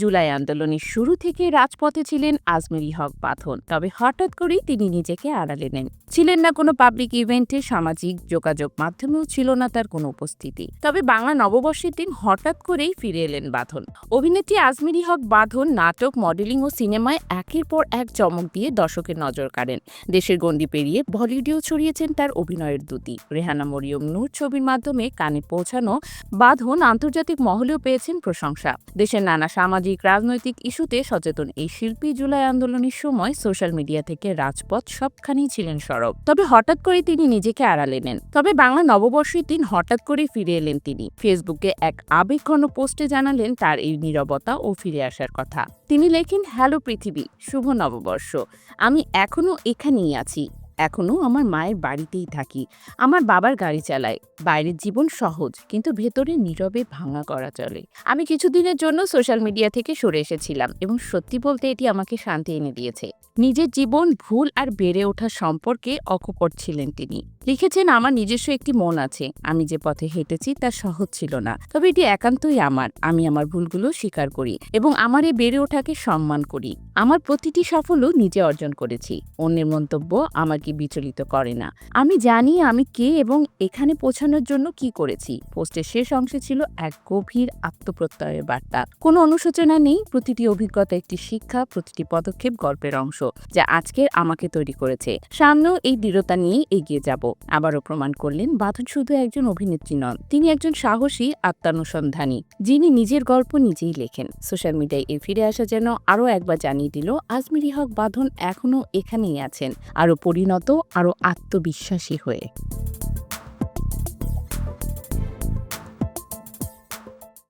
জুলাই আন্দোলনের শুরু থেকে রাজপথে ছিলেন আজমেরি হক বাঁধন তবে হঠাৎ করেই তিনি নিজেকে আড়ালে নেন। ছিলেন না কোনো পাবলিক ইভেন্টে সামাজিক যোগাযোগ মাধ্যমেও ছিল না তার কোনো উপস্থিতি। তবে বাংলা নববর্ষের দিন হঠাৎ করেই ফিরে এলেন বাঁধন অভিনেত্রী আজমেরি হক বাঁধন নাটক মডেলিং ও সিনেমায় একের পর এক চমক দিয়ে দর্শকের নজর কাড়েন। দেশের গণ্ডি পেরিয়ে বলিউডেও ছড়িয়েছেন তার অভিনয়ের দুটি রেহানা মরিয়ম নূর ছবির মাধ্যমে কানে পৌঁছানো বাঁধন আন্তর্জাতিক মহলেও পেয়েছেন প্রশংসা। দেশের নানা সামাজিক রাজনৈতিক ইস্যুতে সচেতন এই শিল্পী জুলাই আন্দোলনের সময় সোশ্যাল মিডিয়া থেকে রাজপথ সবখানেই ছিলেন সরব। তবে হঠাৎ করে তিনি নিজেকে আড়ালে নেন। তবে বাংলা নববর্ষের দিন হঠাৎ করে ফিরে এলেন তিনি। ফেসবুকে এক আবেগঘন পোস্টে জানালেন তার এই নীরবতা ও ফিরে আসার কথা। তিনি লেখেন, হ্যালো পৃথিবী, শুভ নববর্ষ। আমি এখনও এখানেই আছি। এখনও আমার মায়ের বাড়িতেই থাকি। আমার বাবার গাড়ি চালায়। বাইরের জীবন সহজ, কিন্তু ভেতরে নীরবে ভাঙা করা চলে। আমি কিছুদিনের জন্য সোশ্যাল মিডিয়া থেকে সরে এসেছিলাম এবং সত্যি বলতে এটি আমাকে শান্তি এনে দিয়েছে। নিজের জীবন, ভুল আর বেড়ে ওঠা সম্পর্কে অকপট ছিলেন তিনি। লিখেছেন, আমার নিজস্ব একটি মন আছে। আমি যে পথে হেঁটেছি তা সহজ ছিল না। তবে এটি একান্তই আমার। আমি আমার ভুলগুলো স্বীকার করি এবং আমার এই বেড়ে ওঠাকে সম্মান করি। আমার প্রতিটি সাফল্য নিজে অর্জন করেছি। অন্যের মন্তব্য আমাকে বিচলিত করে না। আমি জানি আমি কে এবং এখানে পৌঁছানোর জন্য কি করেছি। পোস্টের শেষ অংশে ছিল এক গভীর আত্মপ্রত্যয়ের বার্তা। কোনো অনুশোচনা নেই, প্রতিটি অভিজ্ঞতা একটি শিক্ষা, প্রতিটি পদক্ষেপ গল্পের অংশ, যা আজকের আমাকে তৈরি করেছে। সামনেও এই দৃঢ়তা নিয়ে এগিয়ে যাব। আবারও প্রমাণ করলেন বাঁধন শুধু একজন অভিনেত্রী নন, তিনি একজন সাহসী আত্মানুসন্ধানী, যিনি নিজের গল্প নিজেই লেখেন। সোশ্যাল মিডিয়ায় এ ফিরে আসা যেন আরও একবার জানিয়ে দিল আজমিরি হক বাঁধন এখনও এখানেই আছেন। আরও পরিণত আরও আত্মবিশ্বাসী হয়ে।